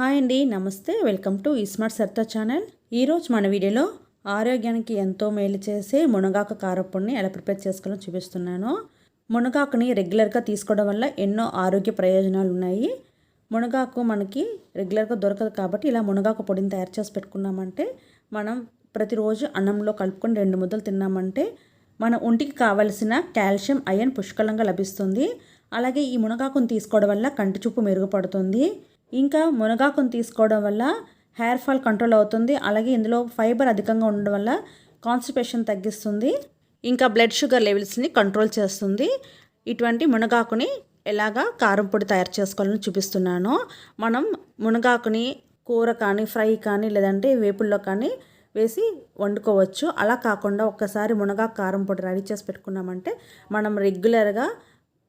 Hi అండి నమస్తే. Welcome to smart సర్తా ఛానల్. ఈరోజు మన వీడియోలో ఆరోగ్యానికి ఎంతో మేలు చేసే మునగాకు కారప్పొడిని ఎలా ప్రిపేర్ చేసుకోవాలో చూపిస్తున్నాను. మునగాకుని రెగ్యులర్గా తీసుకోవడం వల్ల ఎన్నో ఆరోగ్య ప్రయోజనాలు ఉన్నాయి. మునగాకు మనకి రెగ్యులర్గా దొరకదు కాబట్టి ఇలా మునగాకు పొడిని తయారు చేసి పెట్టుకున్నామంటే మనం ప్రతిరోజు అన్నంలో కలుపుకొని రెండు ముద్దలు తిన్నామంటే మన ఒంటికి కావలసిన కాల్షియం అయన్ పుష్కలంగా లభిస్తుంది. అలాగే ఈ మునగాకును తీసుకోవడం వల్ల కంటి చూపు మెరుగుపడుతుంది. ఇంకా మునగాకును తీసుకోవడం వల్ల హెయిర్ ఫాల్ కంట్రోల్ అవుతుంది. అలాగే ఇందులో ఫైబర్ అధికంగా ఉండడం వల్ల కాన్స్టిపేషన్ తగ్గిస్తుంది. ఇంకా బ్లడ్ షుగర్ లెవెల్స్ని కంట్రోల్ చేస్తుంది. ఇటువంటి మునగాకుని ఎలాగా కారం పొడి తయారు చేసుకోవాలని చూపిస్తున్నాను. మనం మునగాకుని కూర కానీ ఫ్రై కానీ లేదంటే వేపుల్లో కానీ వేసి వండుకోవచ్చు. అలా కాకుండా ఒక్కసారి మునగాకు కారం పొడి రెడీ చేసి పెట్టుకున్నామంటే మనం రెగ్యులర్గా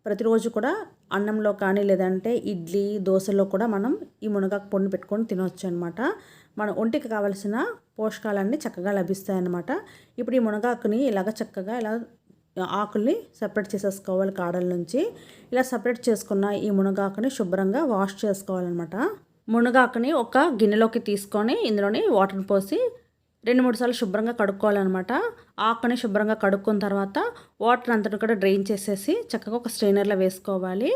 ప్రతిరోజు కూడా అన్నంలో కానీ లేదంటే ఇడ్లీ దోశలో కూడా మనం ఈ మునగాకు పొడిని పెట్టుకొని తినవచ్చు అనమాట మన ఒంటికి కావలసిన పోషకాలన్నీ చక్కగా లభిస్తాయన్నమాట ఇప్పుడు ఈ మునగాకుని ఇలాగ చక్కగా ఇలా ఆకుల్ని సపరేట్ చేసేసుకోవాలి కాడల నుంచి. ఇలా సపరేట్ చేసుకున్న ఈ మునగాకుని శుభ్రంగా వాష్ చేసుకోవాలన్నమాట మునగాకుని ఒక గిన్నెలోకి తీసుకొని ఇందులోని వాటర్ని పోసి రెండు మూడు సార్లు శుభ్రంగా కడుక్కోవాలన్నమాట. ఆకుని శుభ్రంగా కడుక్కున్న తర్వాత వాటర్ అంతటి కూడా డ్రైన్ చేసేసి చక్కగా ఒక స్ట్రైనర్లో వేసుకోవాలి.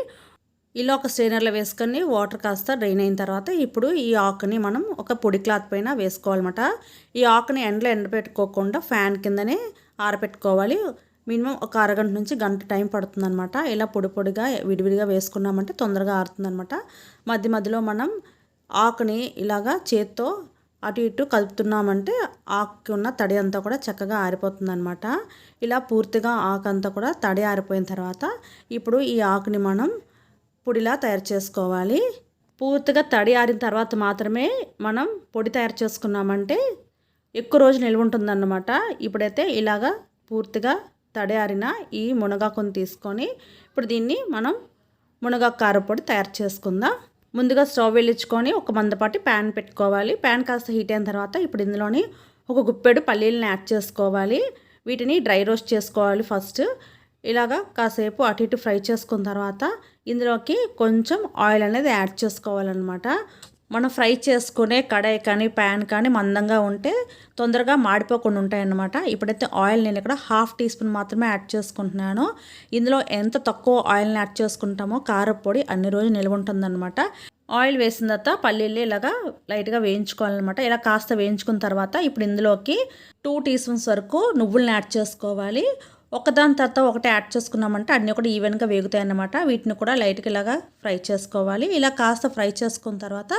ఇలా ఒక స్ట్రైనర్లో వేసుకొని వాటర్ కాస్త డ్రైన్ అయిన తర్వాత ఇప్పుడు ఈ ఆకుని మనం ఒక పొడి క్లాత్ పైన వేసుకోవాలన్నమాట. ఈ ఆకుని ఎండలో ఎండబెట్టుకోకుండా ఫ్యాన్ కిందనే ఆరబెట్టుకోవాలి మినిమం ఒక అరగంట నుంచి గంట టైం పడుతుందన్నమాట. ఇలా పొడి పొడిగా విడివిడిగా వేసుకున్నామంటే తొందరగా ఆరుతుందన్నమాట. మధ్య మధ్యలో మనం ఆకుని ఇలాగా చేత్తో అటు ఇటు కలుపుతున్నామంటే ఆకుకి ఉన్న తడి అంతా కూడా చక్కగా ఆరిపోతుందనమాట ఇలా పూర్తిగా ఆకు అంతా కూడా తడి ఆరిపోయిన తర్వాత ఇప్పుడు ఈ ఆకుని మనం పొడిలా తయారు చేసుకోవాలి. పూర్తిగా తడి ఆరిన తర్వాత మాత్రమే మనం పొడి తయారు చేసుకున్నామంటే ఎక్కువ రోజు నిల్వ ఉంటుందన్నమాట. ఇప్పుడైతే ఇలాగా పూర్తిగా తడి ఆరిన ఈ మునగాకుని తీసుకొని ఇప్పుడు దీన్ని మనం మునగాకు కారపొడి తయారు చేసుకుందాం. ముందుగా స్టవ్ వెళ్ళించుకొని ఒక మందపాటి ప్యాన్ పెట్టుకోవాలి. ప్యాన్ కాస్త హీట్ అయిన తర్వాత ఇప్పుడు ఇందులోని ఒక గుప్పెడు పల్లీలను యాడ్ చేసుకోవాలి. వీటిని డ్రై రోస్ట్ చేసుకోవాలి ఫస్ట్. ఇలాగా కాసేపు అటు ఇటు ఫ్రై చేసుకున్న తర్వాత ఇందులోకి కొంచెం ఆయిల్ అనేది యాడ్ చేసుకోవాలన్నమాట. మనం ఫ్రై చేసుకునే కడాయి కానీ ప్యాన్ కానీ మందంగా ఉంటే తొందరగా మాడిపోకుండా ఉంటాయన్నమాట. ఇప్పుడైతే ఆయిల్ నేను ఇక్కడ హాఫ్ టీ స్పూన్ మాత్రమే యాడ్ చేసుకుంటున్నాను. ఇందులో ఎంత తక్కువ ఆయిల్ని యాడ్ చేసుకుంటామో కారపొడి అన్ని రోజులు నిల్వ ఉంటుందన్నమాట. ఆయిల్ వేసిన తర్వాత పల్లీలు ఇలాగా లైట్గా వేయించుకోవాలన్నమాట. ఇలా కాస్త వేయించుకున్న తర్వాత ఇప్పుడు ఇందులోకి టూ టీ స్పూన్స్ వరకు నువ్వులను యాడ్ చేసుకోవాలి. ఒకదాని తర్వాత ఒకటి యాడ్ చేసుకున్నామంటే అన్నీ కూడా ఈవెన్గా వేగుతాయి అన్నమాట వీటిని కూడా లైట్గా ఇలాగా ఫ్రై చేసుకోవాలి. ఇలా కాస్త ఫ్రై చేసుకున్న తర్వాత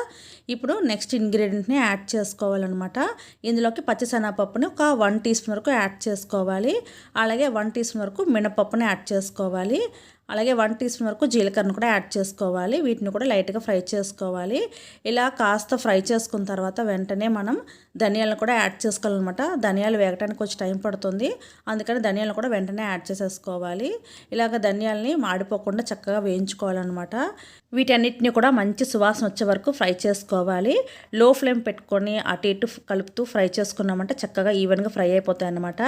ఇప్పుడు నెక్స్ట్ ఇంగ్రీడియంట్ని యాడ్ చేసుకోవాలన్నమాట. ఇందులోకి పచ్చిసెనగపప్పుని ఒక వన్ టీ స్పూన్ వరకు యాడ్ చేసుకోవాలి. అలాగే వన్ టీ స్పూన్ వరకు మినపప్పుని యాడ్ చేసుకోవాలి. అలాగే వన్ టీ స్పూన్ వరకు జీలకర్రను కూడా యాడ్ చేసుకోవాలి. వీటిని కూడా లైట్గా ఫ్రై చేసుకోవాలి. ఇలా కాస్త ఫ్రై చేసుకున్న తర్వాత వెంటనే మనం ధనియాలను కూడా యాడ్ చేసుకోవాలన్నమాట. ధనియాలు వేగటానికి కొంచెం టైం పడుతుంది. అందుకని ధనియాలను కూడా వెంటనే యాడ్ చేసేసుకోవాలి. ఇలాగ ధనియాలని మాడిపోకుండా చక్కగా వేయించుకోవాలన్నమాట. వీటన్నిటిని కూడా మంచి సువాసన వచ్చే వరకు ఫ్రై చేసుకోవాలి. లో ఫ్లేమ్ పెట్టుకొని అటు ఇటు కలుపుతూ ఫ్రై చేసుకున్నామంటే చక్కగా ఈవెన్గా ఫ్రై అయిపోతాయి అన్నమాట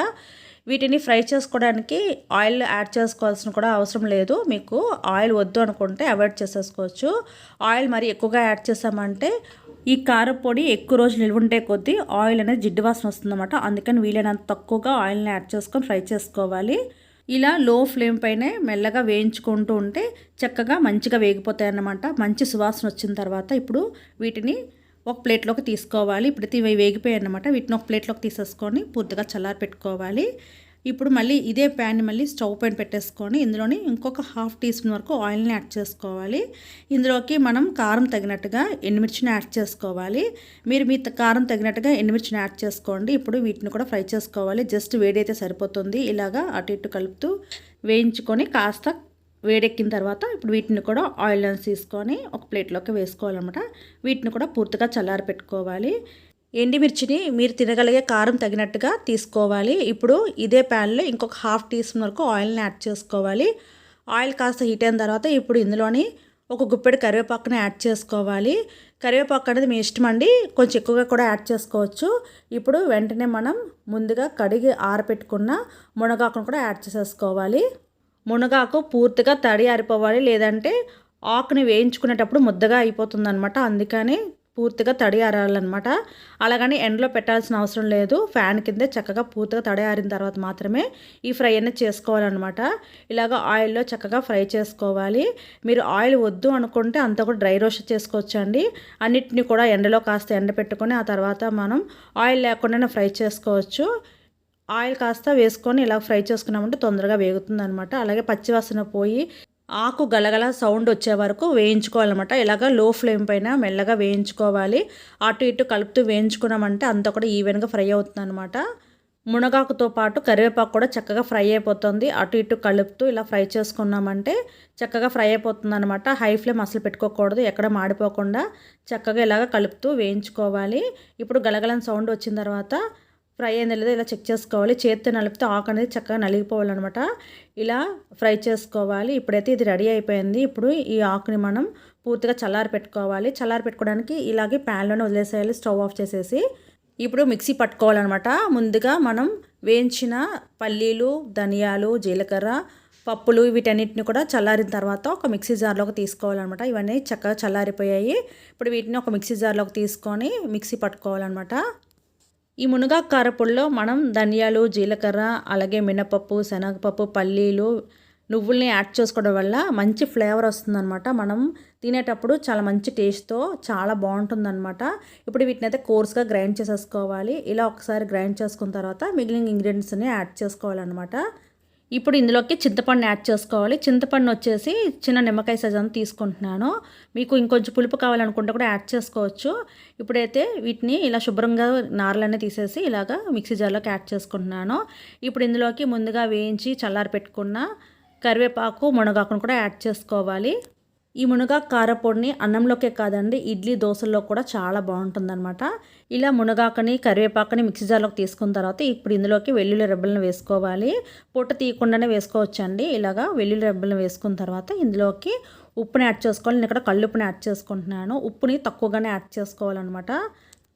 వీటిని ఫ్రై చేసుకోవడానికి ఆయిల్ యాడ్ చేసుకోవాల్సిన కూడా అవసరం లేదు. మీకు ఆయిల్ వద్దు అనుకుంటే అవాయిడ్ చేసేసుకోవచ్చు. ఆయిల్ మరి ఎక్కువగా యాడ్ చేసామంటే ఈ కారపొడి ఎక్కువ రోజు నిల్వుంటే కొద్దీ ఆయిల్ అనేది జిడ్డు వాసన వస్తుందన్నమాట. అందుకని వీలైనంత తక్కువగా ఆయిల్ని యాడ్ చేసుకొని ఫ్రై చేసుకోవాలి. ఇలా లో ఫ్లేమ్ పైనే మెల్లగా వేయించుకుంటూ ఉంటే చక్కగా మంచిగా వేగిపోతాయి అన్నమాట మంచి సువాసన వచ్చిన తర్వాత ఇప్పుడు వీటిని ఒక ప్లేట్లోకి తీసుకోవాలి. ఇప్పుడు ఇవి వేగిపోయాయి అనమాట వీటిని ఒక ప్లేట్లోకి తీసేసుకొని పూర్తిగా చల్లారి పెట్టుకోవాలి. ఇప్పుడు మళ్ళీ ఇదే ప్యాన్ని మళ్ళీ స్టవ్ పైన పెట్టేసుకొని ఇందులోని ఇంకొక హాఫ్ టీ స్పూన్ వరకు ఆయిల్ని యాడ్ చేసుకోవాలి. ఇందులోకి మనం కారం తగినట్టుగా ఎండుమిర్చిని యాడ్ చేసుకోవాలి. మీరు మీ కారం తగినట్టుగా ఎండుమిర్చిని యాడ్ చేసుకోండి. ఇప్పుడు వీటిని కూడా ఫ్రై చేసుకోవాలి. జస్ట్ వేడైతే సరిపోతుంది. ఇలాగా అటు ఇటు కలుపుతూ వేయించుకొని కాస్త వేడెక్కిన తర్వాత ఇప్పుడు వీటిని కూడా ఆయిల్ తీసుకొని ఒక ప్లేట్లోకి వేసుకోవాలన్నమాట. వీటిని కూడా పూర్తిగా చల్లారి పెట్టుకోవాలి. ఎండిమిర్చిని మీరు తినగలిగే కారం తగినట్టుగా తీసుకోవాలి. ఇప్పుడు ఇదే ప్యాన్లో ఇంకొక హాఫ్ టీ స్పూన్ వరకు ఆయిల్ని యాడ్ చేసుకోవాలి. ఆయిల్ కాస్త హీట్ అయిన తర్వాత ఇప్పుడు ఇందులోని ఒక గుప్పెడు కరివేపాకుని యాడ్ చేసుకోవాలి. కరివేపాకు అనేది మీ ఇష్టం అండి. కొంచెం ఎక్కువగా కూడా యాడ్ చేసుకోవచ్చు. ఇప్పుడు వెంటనే మనం ముందుగా కడిగి ఆరపెట్టుకున్న మునగాకును కూడా యాడ్ చేసేసుకోవాలి. మునగాకు పూర్తిగా తడి ఆరిపోవాలి లేదంటే ఆకుని వేయించుకునేటప్పుడు ముద్దగా అయిపోతుంది అనమాట అందుకని పూర్తిగా తడి ఆరాలన్నమాట. అలాగని ఎండలో పెట్టాల్సిన అవసరం లేదు. ఫ్యాన్ కిందే చక్కగా పూర్తిగా తడి ఆరిన తర్వాత మాత్రమే ఈ ఫ్రై అనేది చేసుకోవాలన్నమాట. ఇలాగ ఆయిల్లో చక్కగా ఫ్రై చేసుకోవాలి. మీరు ఆయిల్ వద్దు అనుకుంటే అంతా కూడా డ్రై రోస్ట్ చేసుకోవచ్చండి. అన్నిటిని కూడా ఎండలో కాస్త ఎండ పెట్టుకొని ఆ తర్వాత మనం ఆయిల్ లేకుండానే ఫ్రై చేసుకోవచ్చు. ఆయిల్ కాస్త వేసుకొని ఇలా ఫ్రై చేసుకున్నామంటే తొందరగా వేగుతుంది అనమాట అలాగే పచ్చివాసన పోయి ఆకు గలగల సౌండ్ వచ్చే వరకు వేయించుకోవాలన్నమాట. ఇలాగ లో ఫ్లేమ్ పైన మెల్లగా వేయించుకోవాలి. అటు ఇటు కలుపుతూ వేయించుకున్నామంటే అంతా కూడా ఈవెన్గా ఫ్రై అవుతుంది అనమాట మునగాకుతో పాటు కరివేపాకు కూడా చక్కగా ఫ్రై అయిపోతుంది. అటు ఇటు కలుపుతూ ఇలా ఫ్రై చేసుకున్నామంటే చక్కగా ఫ్రై అయిపోతుంది అనమాట హై ఫ్లేమ్ అసలు పెట్టుకోకూడదు ఎక్కడ మాడిపోకుండా చక్కగా ఇలాగ కలుపుతూ వేయించుకోవాలి. ఇప్పుడు గలగలని సౌండ్ వచ్చిన తర్వాత ఫ్రై అయింది లేదో ఇలా చెక్ చేసుకోవాలి. చేతితో నలిపితే ఆకు అనేది చక్కగా నలిగిపోవాలన్నమాట. ఇలా ఫ్రై చేసుకోవాలి. ఇప్పుడైతే ఇది రెడీ అయిపోయింది. ఇప్పుడు ఈ ఆకుని మనం పూర్తిగా చల్లారి పెట్టుకోవాలి. చల్లారి పెట్టుకోవడానికి ఇలాగే ప్యాన్లోనే వదిలేసేయాలి. స్టవ్ ఆఫ్ చేసేసి. ఇప్పుడు మిక్సీ పట్టుకోవాలన్నమాట. ముందుగా మనం వేయించిన పల్లీలు ధనియాలు జీలకర్ర పప్పులు వీటన్నిటిని కూడా చల్లారిన తర్వాత ఒక మిక్సీ జార్లోకి తీసుకోవాలన్నమాట. ఇవన్నీ చక్కగా చల్లారిపోయాయి. ఇప్పుడు వీటిని ఒక మిక్సీ జార్లోకి తీసుకొని మిక్సీ పట్టుకోవాలన్నమాట. ఈ మునగాకు కారపొడిలో మనం ధనియాలు జీలకర్ర అలాగే మినపప్పు శనగపప్పు పల్లీలు నువ్వుల్ని యాడ్ చేసుకోవడం వల్ల మంచి ఫ్లేవర్ వస్తుందన్నమాట. మనం తినేటప్పుడు చాలా మంచి టేస్ట్తో చాలా బాగుంటుందన్నమాట. ఇప్పుడు వీటిని అయితే కోర్స్గా గ్రైండ్ చేసేసుకోవాలి. ఇలా ఒకసారి గ్రైండ్ చేసుకున్న తర్వాత మిగిలిన ఇంగ్రీడియంట్స్ని యాడ్ చేసుకోవాలన్నమాట. ఇప్పుడు ఇందులోకి చింతపండు యాడ్ చేసుకోవాలి. చింతపండు వచ్చేసి చిన్న నిమ్మకాయ సైజు తీసుకుంటున్నాను. మీకు ఇంకొంచెం పులుపు కావాలనుకుంటే కూడా యాడ్ చేసుకోవచ్చు. ఇప్పుడైతే వీటిని ఇలా శుభ్రంగా నారలన్నీ తీసేసి ఇలాగా మిక్సీ జార్లోకి యాడ్ చేసుకుంటున్నాను. ఇప్పుడు ఇందులోకి ముందుగా వేయించి చల్లారి పెట్టుకున్న కరివేపాకు మునగాకును కూడా యాడ్ చేసుకోవాలి. ఈ మునగాకు కారపొడిని అన్నంలోకే కాదండి ఇడ్లీ దోశల్లో కూడా చాలా బాగుంటుందన్నమాట. ఇలా మునగాకని కరివేపాకని మిక్సీ జార్లోకి తీసుకున్న తర్వాత ఇప్పుడు ఇందులోకి వెల్లుల్లి రెబ్బలను వేసుకోవాలి. పొట్టు తీయకుండానే వేసుకోవచ్చండి. ఇలాగా వెల్లుల్లి రెబ్బలను వేసుకున్న తర్వాత ఇందులోకి ఉప్పుని యాడ్ చేసుకోవాలి. నేను ఇక్కడ కళ్ళుప్పుని యాడ్ చేసుకుంటున్నాను. ఉప్పుని తక్కువగానే యాడ్ చేసుకోవాలన్నమాట.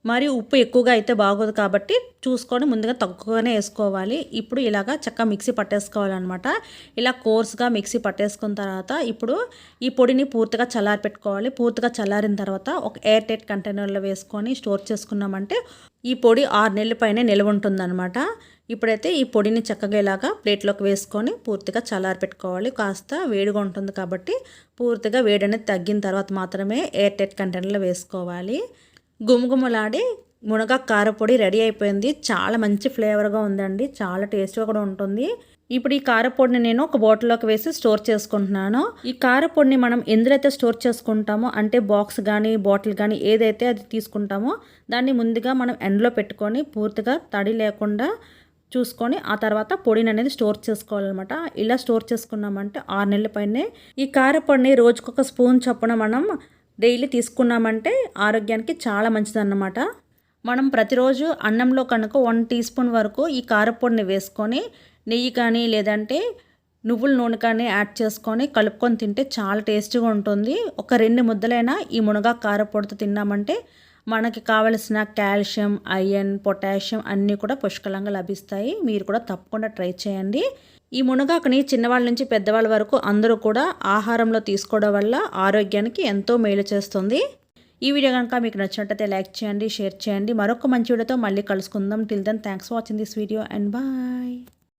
మరి ఉప్పు ఎక్కువగా అయితే బాగోదు కాబట్టి చూసుకొని ముందుగా తక్కువగానే వేసుకోవాలి. ఇప్పుడు ఇలాగా చక్కగా మిక్సీ పట్టేసుకోవాలన్నమాట. ఇలా కోర్స్గా మిక్సీ పట్టేసుకున్న తర్వాత ఇప్పుడు ఈ పొడిని పూర్తిగా చల్లారి పెట్టుకోవాలి. పూర్తిగా చల్లారిన తర్వాత ఒక ఎయిర్ టైట్ కంటైనర్లో వేసుకొని స్టోర్ చేసుకున్నామంటే ఈ పొడి ఆరు నెలల పైన నిల్వ ఉంటుందన్నమాట. ఇప్పుడైతే ఈ పొడిని చక్కగా ఇలాగా ప్లేట్లోకి వేసుకొని పూర్తిగా చల్లారి పెట్టుకోవాలి. కాస్త వేడిగా ఉంటుంది కాబట్టి పూర్తిగా వేడి అనేది తగ్గిన తర్వాత మాత్రమే ఎయిర్ టైట్ కంటైనర్లో వేసుకోవాలి. గుమగుమలాడే మునగ కారపొడి రెడీ అయిపోయింది. చాలా మంచి ఫ్లేవర్గా ఉందండి. చాలా టేస్ట్గా కూడా ఉంటుంది. ఇప్పుడు ఈ కారపొడిని నేను ఒక బాటిల్లోకి వేసి స్టోర్ చేసుకుంటున్నాను. ఈ కారపొడిని మనం ఎందులైతే స్టోర్ చేసుకుంటామో అంటే బాక్స్ కానీ బాటిల్ కానీ ఏదైతే అది తీసుకుంటామో దాన్ని ముందుగా మనం ఎండలో పెట్టుకొని పూర్తిగా తడి లేకుండా చూసుకొని ఆ తర్వాత పొడిని అనేది స్టోర్ చేసుకోవాలన్నమాట. ఇలా స్టోర్ చేసుకున్నామంటే ఆరు నెలల పైనే ఈ కారపొడిని రోజుకొక స్పూన్ చొప్పున మనం డైలీ తీసుకున్నామంటే ఆరోగ్యానికి చాలా మంచిదన్నమాట. మనం ప్రతిరోజు అన్నంలో కనుక వన్ టీ స్పూన్ వరకు ఈ కారపొడిని వేసుకొని నెయ్యి కానీ లేదంటే నువ్వుల నూనె కానీ యాడ్ చేసుకొని కలుపుకొని తింటే చాలా టేస్టీగా ఉంటుంది. ఒక రెండు ముద్దలైనా ఈ మునగా కారపొడితో తిన్నామంటే మనకి కావలసిన కాల్షియం ఐరన్ పొటాషియం అన్నీ కూడా పుష్కలంగా లభిస్తాయి. మీరు కూడా తప్పకుండా ట్రై చేయండి. ఈ మునగాకుని చిన్నవాళ్ళ నుంచి పెద్దవాళ్ళ వరకు అందరూ కూడా ఆహారంలో తీసుకోవడం వల్ల ఆరోగ్యానికి ఎంతో మేలు చేస్తుంది. ఈ వీడియో కనుక మీకు నచ్చినట్టయితే లైక్ చేయండి షేర్ చేయండి. మరొక మంచి వీడియోతో మళ్ళీ కలుసుకుందాం. Till then thanks for watching this video and bye